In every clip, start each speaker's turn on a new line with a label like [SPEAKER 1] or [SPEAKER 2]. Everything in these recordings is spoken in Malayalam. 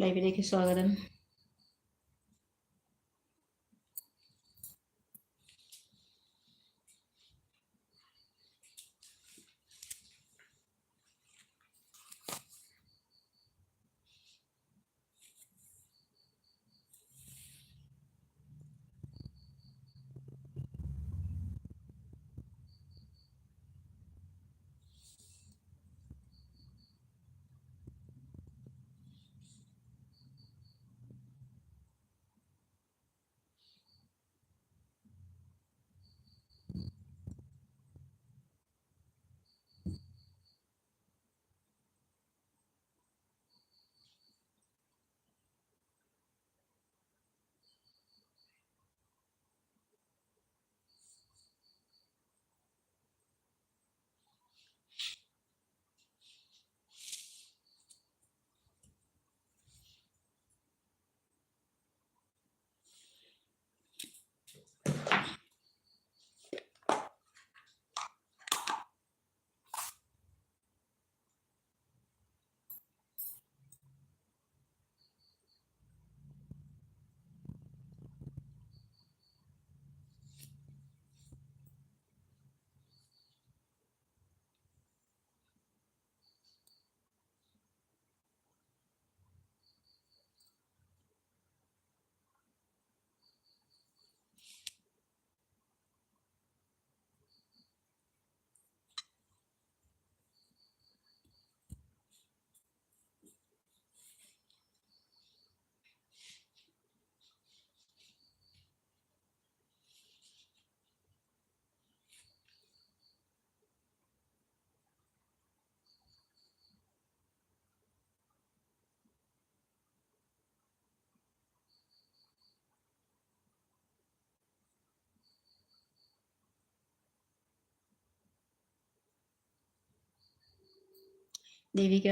[SPEAKER 1] ലൈവിലേക്ക് സ്വാഗതം. ദേവിക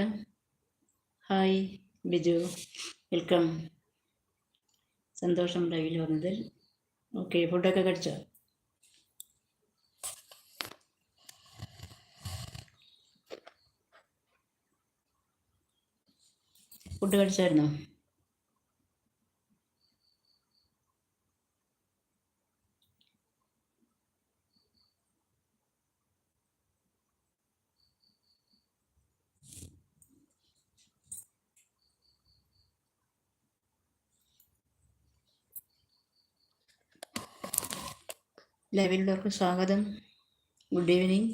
[SPEAKER 1] ഹായ് ബിജു. വെൽക്കം. സന്തോഷം ലൈവിൽ വന്നതിൽ. ഓക്കെ ഫുഡൊക്കെ കഴിച്ചോ? ഫുഡ് കഴിച്ചായിരുന്നോ? ലൈവിലുള്ളവർക്ക് സ്വാഗതം. Good evening.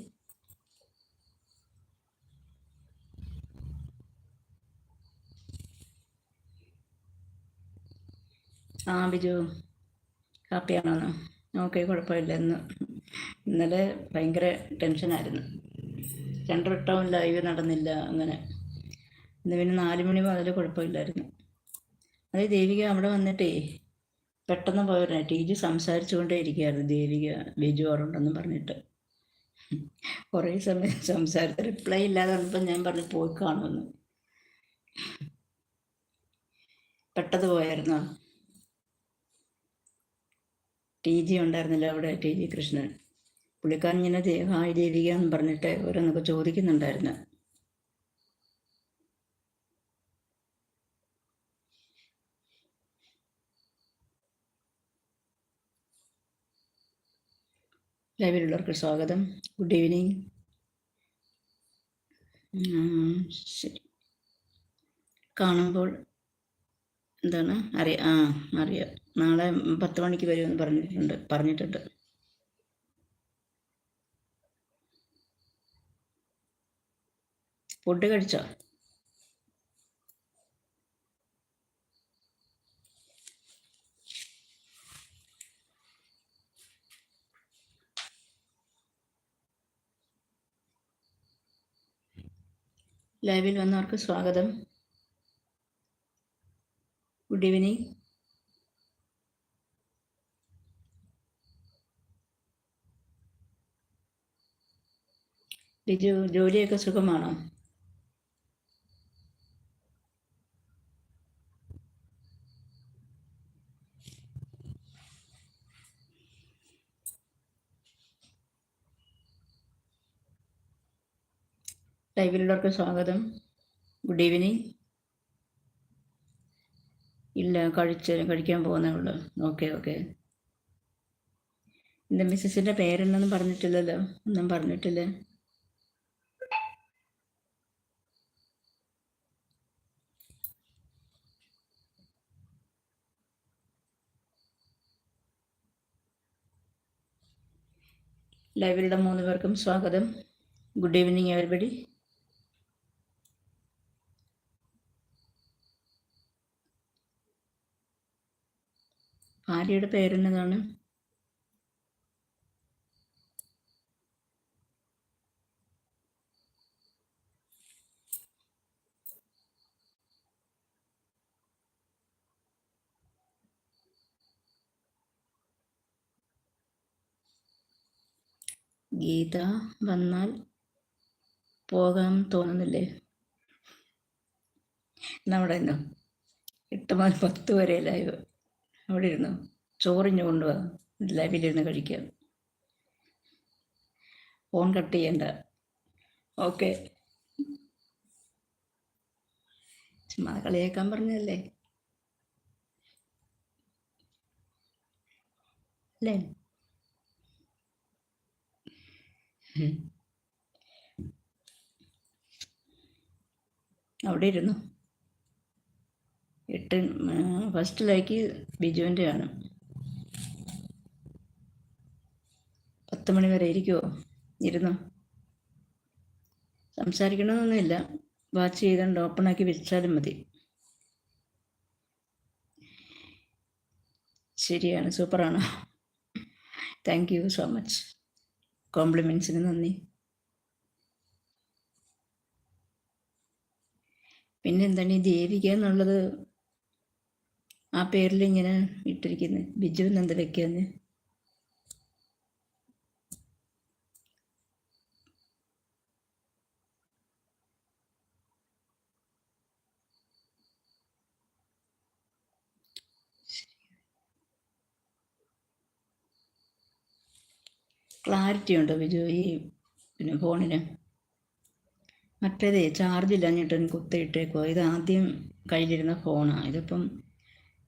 [SPEAKER 1] ആ ബിജു ഹാപ്പിയാണോ ഓക്കെ കുഴപ്പമില്ല ഇന്ന്. ഇന്നലെ ഭയങ്കര ടെൻഷനായിരുന്നു. രണ്ട് ലൈവ് നടന്നില്ല അങ്ങനെ. ഇന്ന് പിന്നെ നാല് മണി മുതൽ കുഴപ്പമില്ലായിരുന്നു. അത് ദേവിക അവിടെ വന്നിട്ടേ. പെട്ടെന്ന് പോയിരുന്നു ടീച്ചർ സംസാരിച്ചുകൊണ്ടേ ഇരിക്കുകയായിരുന്നു ദേവിക ബിജു ഉണ്ടെന്ന് പറഞ്ഞിട്ട്. കുറേ സമയം സംസാരിച്ച റിപ്ലൈ ഇല്ലാതെ വന്നപ്പോൾ ഞാൻ പറഞ്ഞു പോയി കാണുമെന്ന്. പെട്ടെന്ന് പോയായിരുന്നോ? ടി ജി ഉണ്ടായിരുന്നില്ല അവിടെ ടി ജി കൃഷ്ണൻ. പുള്ളിക്കാരൻ ഇങ്ങനെ ഹായ് ദേവിക എന്ന് പറഞ്ഞിട്ട് ഓരോന്നൊക്കെ ചോദിക്കുന്നുണ്ടായിരുന്നു. ലൈവിലുള്ളവർക്ക് സ്വാഗതം. ഗുഡ് ഈവനിങ് ശരി. കാണുമ്പോൾ എന്താണ്? അറിയാം ആ അറിയാം. നാളെ പത്ത് മണിക്ക് വരുമെന്ന് പറഞ്ഞിട്ടുണ്ട് പറഞ്ഞിട്ടുണ്ട്. ഫുഡ് കഴിച്ചോ? ലൈവിൽ വന്നവർക്ക് സ്വാഗതം. ഗുഡ് ഈവനിങ് ബിജു ജോലിയൊക്കെ സുഖമാണോ? ലൈവിലുള്ളവർക്ക് സ്വാഗതം. ഗുഡ് ഈവനിങ് ഇല്ല കഴിച്ച കഴിക്കാൻ പോകുന്നേ ഉള്ളൂ. ഓക്കെ ഓക്കെ എന്റെ മിസ്സസിന്റെ പേരെന്നൊന്നും പറഞ്ഞിട്ടില്ലല്ലോ? ഒന്നും പറഞ്ഞിട്ടില്ല. ലൈവിലുള്ള മൂന്ന് പേർക്കും സ്വാഗതം. ഗുഡ് ഈവനിങ് എവരിബഡി ഭാര്യയുടെ പേരെന്നതാണ്? ഗീത വന്നാൽ പോകാൻ തോന്നുന്നില്ലേ? എന്നാ അവിടെ ഇരുന്നു എട്ട് മുതൽ പത്ത് വരെ ലൈവ് അവിടെ ഇരുന്നു ചോറിഞ്ഞ് കൊണ്ടുപോകാം ലൈവിലിരുന്ന് കഴിക്കാം ഫോൺ കട്ട് ചെയ്യണ്ട. ഓക്കെ ചുമ്മാ കളിയാക്കാൻ പറഞ്ഞല്ലേ അല്ലേ? അവിടെ ഇരുന്നു. എട്ട് ഫസ്റ്റ് ലൈക്ക് ബിജുവിന്റെ ആണ്. പത്ത് മണി വരെ ഇരിക്കുമോ ഇരുന്നു? സംസാരിക്കണമെന്നൊന്നുമില്ല വാച്ച് ചെയ്തുകൊണ്ട് ഓപ്പണാക്കി വെച്ചാലും മതി. ശരിയാണ് സൂപ്പറാണ്. താങ്ക് യു സോ മച്ച് കോംപ്ലിമെൻസിന് നന്ദി. പിന്നെന്താണ് ഈ ദേവിക എന്നുള്ളത്? ആ പേരിൽ ഇങ്ങനെ ഇട്ടിരിക്കുന്നത് ബിജു നന്ദലയ്ക്കാന്ന് ക്ലാരിറ്റി ഉണ്ടോ ബിജു ഈ പിന്നെ ഫോണിന്? മറ്റേതേ ചാർജ് ഇല്ലാഞ്ഞിട്ട് കുത്തിയിട്ടേക്കോ ഇത് ആദ്യം കയ്യിലിരുന്ന ഫോണാണ് ഇതിപ്പം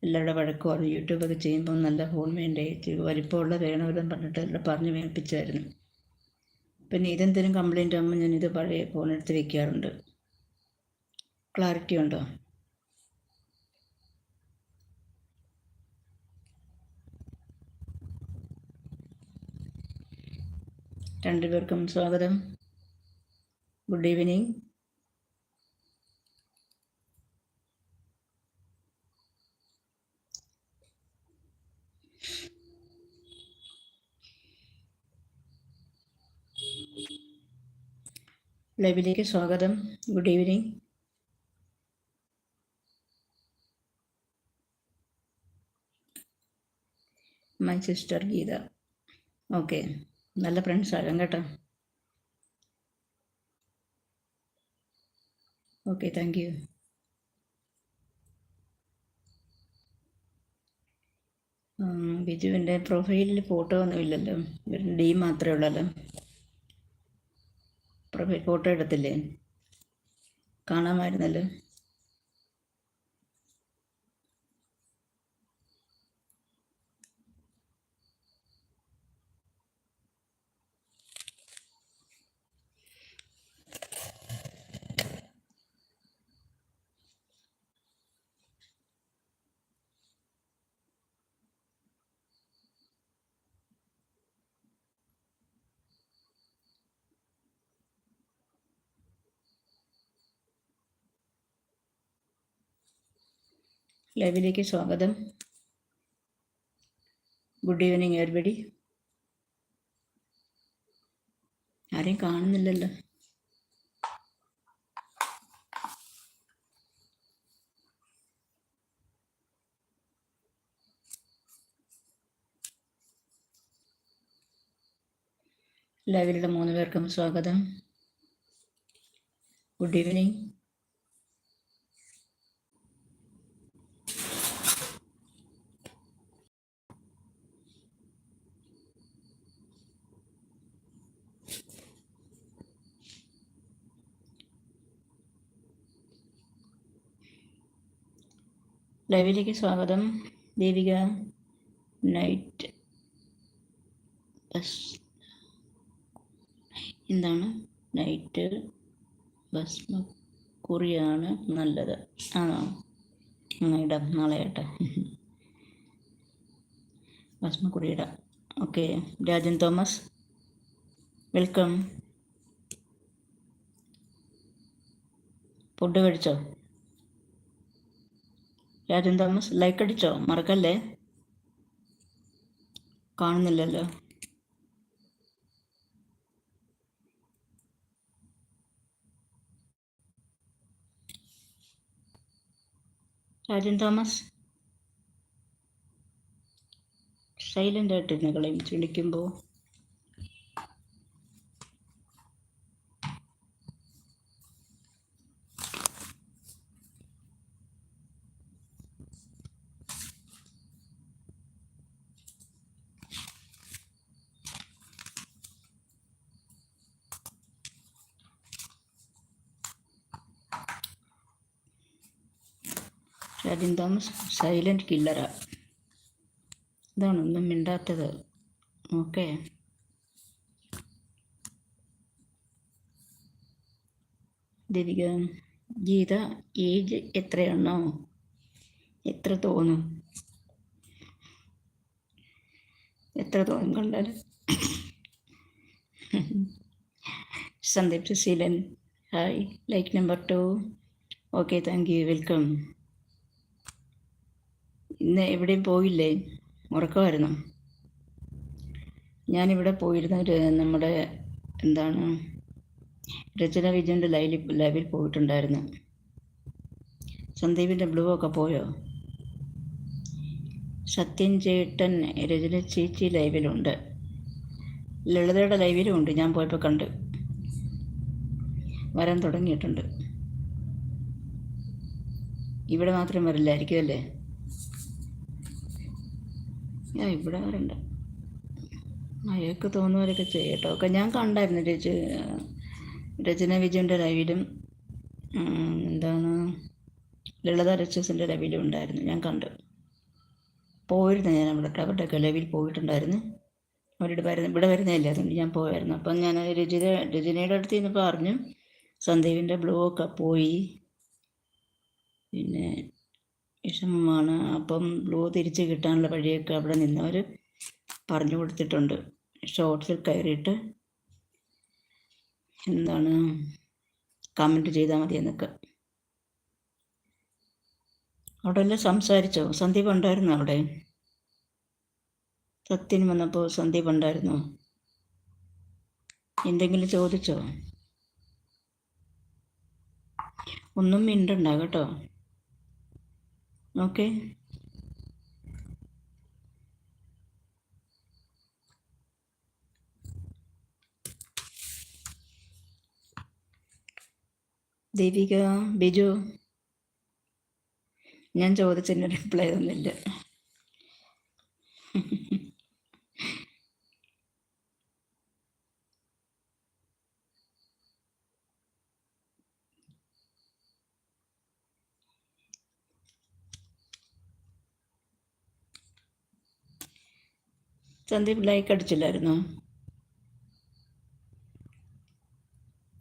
[SPEAKER 1] എല്ലാവരുടെ വഴക്കോ യൂട്യൂബൊക്കെ ചെയ്യുമ്പോൾ നല്ല ഫോൺ വേണ്ടേ വലിപ്പമുള്ള വേണമല്ലോ പറഞ്ഞിട്ട് എല്ലാം പറഞ്ഞ് വേണിപ്പിച്ചായിരുന്നു പിന്നെ ഇതെന്തെങ്കിലും കംപ്ലൈന്റ് ആകുമ്പോൾ ഞാനിത് പഴയ ഫോൺ എടുത്ത് വെക്കാറുണ്ട്. ക്ലാരിറ്റി ഉണ്ടോ? രണ്ടുപേർക്കും സ്വാഗതം. ഗുഡ് ഈവനിങ് ലൈവിലേക്ക് സ്വാഗതം. Good evening. My sister Geetha. Okay. നല്ല ഫ്രണ്ട്സ് ആകാം കേട്ടോ. Okay thank you. ബിജുവിന്റെ പ്രൊഫൈലിൽ ഫോട്ടോ ഒന്നും ഇല്ലല്ലോ. ഡി മാത്രമേ ഉള്ളല്ലോ. പ്രൊഫൈൽ ഫോട്ടോ എടുത്തില്ലേ? കാണാമായിരുന്നല്ലോ. ലൈവിലേക്ക് സ്വാഗതം. ഗുഡ് ഈവനിങ് എവരിബഡി ആരെയും കാണുന്നില്ലല്ലോ. ലൈവിലുള്ള മൂന്ന് പേർക്കും സ്വാഗതം. ഗുഡ് ഈവനിങ് ലൈവിലേക്ക് സ്വാഗതം. Devika night bus. എന്താണ്? നൈറ്റ് ഭസ്മ കുറിയാണ് നല്ലത്. ആണോ? ഇടാം നാളെ ആട്ടെ ഭസ്മക്കുറി ഇടാം okay. Rajan Thomas welcome. Food കഴിച്ചോ? രാജൻ തോമസ് ലൈക്ക് അടിച്ചോ? മറക്കല്ലേ? കാണുന്നില്ലല്ലോ. രാജൻ തോമസ് സൈലന്റ് ആയിട്ടിരുന്ന് കളയും വിളിക്കുമ്പോൾ ഷാജിൻ തോമസ് സൈലന്റ് കില്ലറാ. ഇതാണ് ഒന്നും മിണ്ടാത്തത്. ഓക്കെ. ദേവിക ഗീത ഏജ് എത്രയാണോ എത്ര തോന്നും? എത്ര തോന്നും കണ്ടാൽ Sandeep Susheelan hi. Like number two. Okay thank you. Welcome. ഇന്ന് എവിടെയും പോയില്ലേ? ഉറക്കമായിരുന്നു? ഞാനിവിടെ പോയിരുന്ന നമ്മുടെ എന്താണ് രചന വിജയന്റെ ലൈവിൽ ലൈവിൽ പോയിട്ടുണ്ടായിരുന്നു. സന്ദീപിന്റെ ബ്ലൂ ഒക്കെ പോയോ? സത്യൻ ചേട്ടൻ രചന ചേച്ചി ലൈവിലുണ്ട്. ലളിതയുടെ ലൈവിലും ഉണ്ട് ഞാൻ പോയപ്പോൾ കണ്ട്. വരാൻ തുടങ്ങിയിട്ടുണ്ട്. ഇവിടെ മാത്രം വരില്ലായിരിക്കും അല്ലേ? ഞാൻ ഇവിടെ വരണ്ട അയാൾക്ക് തോന്നുന്നവരൊക്കെ ചെയ്യട്ടോ. ഒക്കെ ഞാൻ കണ്ടായിരുന്നു രച രചന വിജയന്റെ ലൈവിലും എന്താണ് ലളിത രക്ഷസിന്റെ ലൈവിലും ഉണ്ടായിരുന്നു. ഞാൻ കണ്ടു. പോയിരുന്നു ഞാൻ അവിടെ. അവരുടെയൊക്കെ ലൈവിൽ പോയിട്ടുണ്ടായിരുന്നു. അവരോട് വരുന്ന ഇവിടെ വരുന്നതല്ലേ? അതുകൊണ്ട് ഞാൻ പോയായിരുന്നു. അപ്പം ഞാൻ രചന രചനയുടെ അടുത്ത് നിന്ന് പറഞ്ഞു സന്ദീപിന്റെ ഒക്കെ പോയി. പിന്നെ വിഷമമാണ്. അപ്പം ബ്ലൂ തിരിച്ച് കിട്ടാനുള്ള വഴിയൊക്കെ അവിടെ നിന്നവർ പറഞ്ഞു കൊടുത്തിട്ടുണ്ട്. ഷോർട്സിൽ കയറിയിട്ട് എന്താണ് കമന്റ് ചെയ്താൽ മതി എന്നൊക്കെ. അവിടെ എല്ലാം സംസാരിച്ചോ? സന്ദീപ് ഉണ്ടായിരുന്നു അവിടെ? സത്യൻ വന്നപ്പോൾ സന്ദീപ് ഉണ്ടായിരുന്നു? എന്തെങ്കിലും ചോദിച്ചോ? ഒന്നും മിണ്ടണ്ട കേട്ടോ. ഓക്കെ ദീപിക ബിജു. ഞാൻ ചോദിച്ചതിന് റിപ്ലൈ ഒന്നുമില്ല സന്ദീപ് ലൈക്ക് അടിച്ചില്ലായിരുന്നു?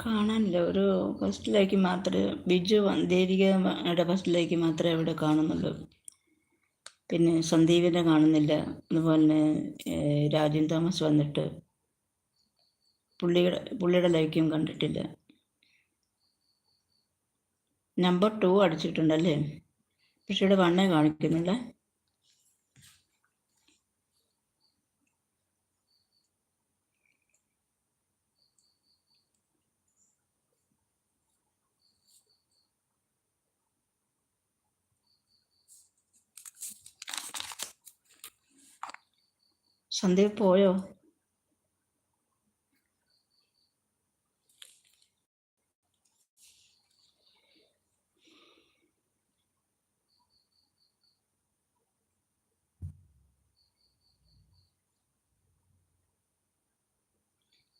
[SPEAKER 1] കാണാനില്ല. ഒരു ഫസ്റ്റ് ലൈക്ക് മാത്രമേ ബിജു ദേവികയുടെ ഫസ്റ്റ് ലൈക്ക് മാത്രമേ അവിടെ കാണുന്നുള്ളൂ. പിന്നെ സന്ദീപിനെ കാണുന്നില്ല. അതുപോലെ തന്നെ രാജൻ തോമസ് വന്നിട്ട് പുള്ളിയുടെ പുള്ളിയുടെ ലൈക്കും കണ്ടിട്ടില്ല. നമ്പർ ടു അടിച്ചിട്ടുണ്ടല്ലേ? പക്ഷേ ഇവിടെ വണ്ണേ കാണിക്കുന്നില്ല സന്ദീപ് പോയോ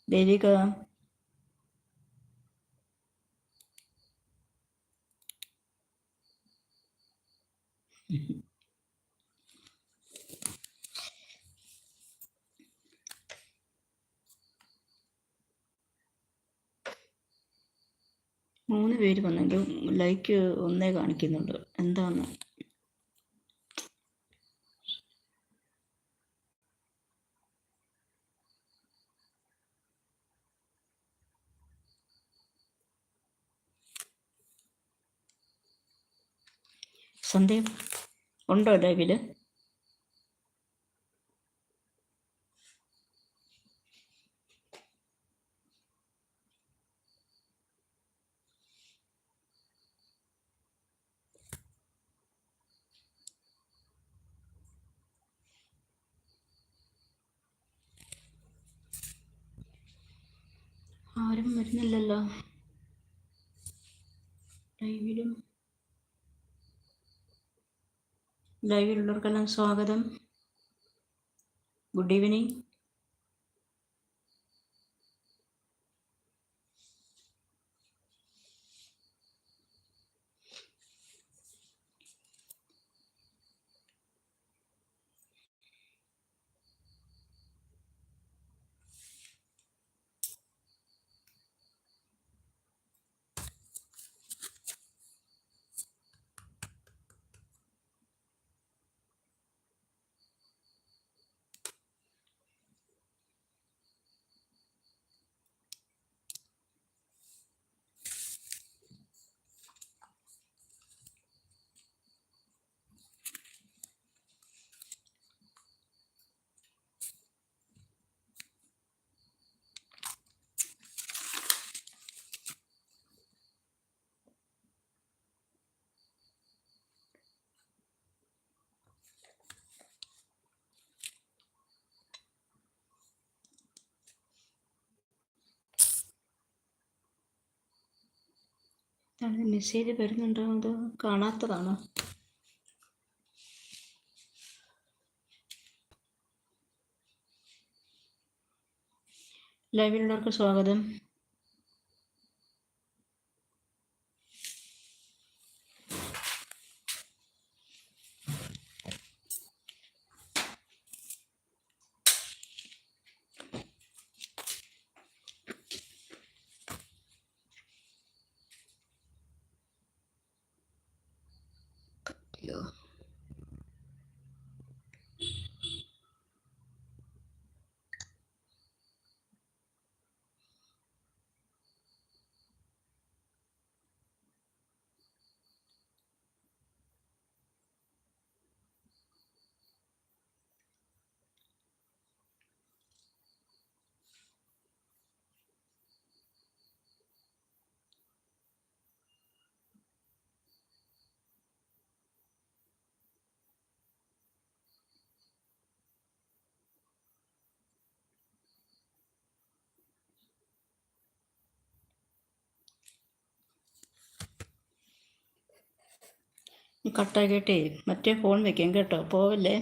[SPEAKER 1] ദേവിക മൂന്ന് പേര് വന്നെങ്കിലും ലൈക്ക് ഒന്നേ കാണിക്കുന്നുണ്ട്. എന്താന്ന്? സന്ദേഹം ഉണ്ടോ ലൈവിൽ ലൈവിലുള്ളവർക്കെല്ലാം സ്വാഗതം. Good evening. മെസ്സേജ് വരുന്നുണ്ടോ അത് കാണാത്തതാണോ? ലൈവിലുള്ളവർക്ക് സ്വാഗതം. കട്ടാക്കിയിട്ടേ മറ്റേ ഫോൺ വെക്കാം കേട്ടോ. പോവല്ലേ?